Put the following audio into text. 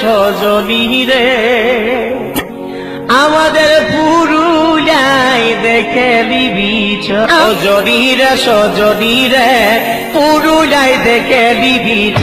সজনী রে। আমাদের পুরুলাই দেখে লিবিছ সজনী রে সজনী রে। পুরুলাই দেখে লিবিছ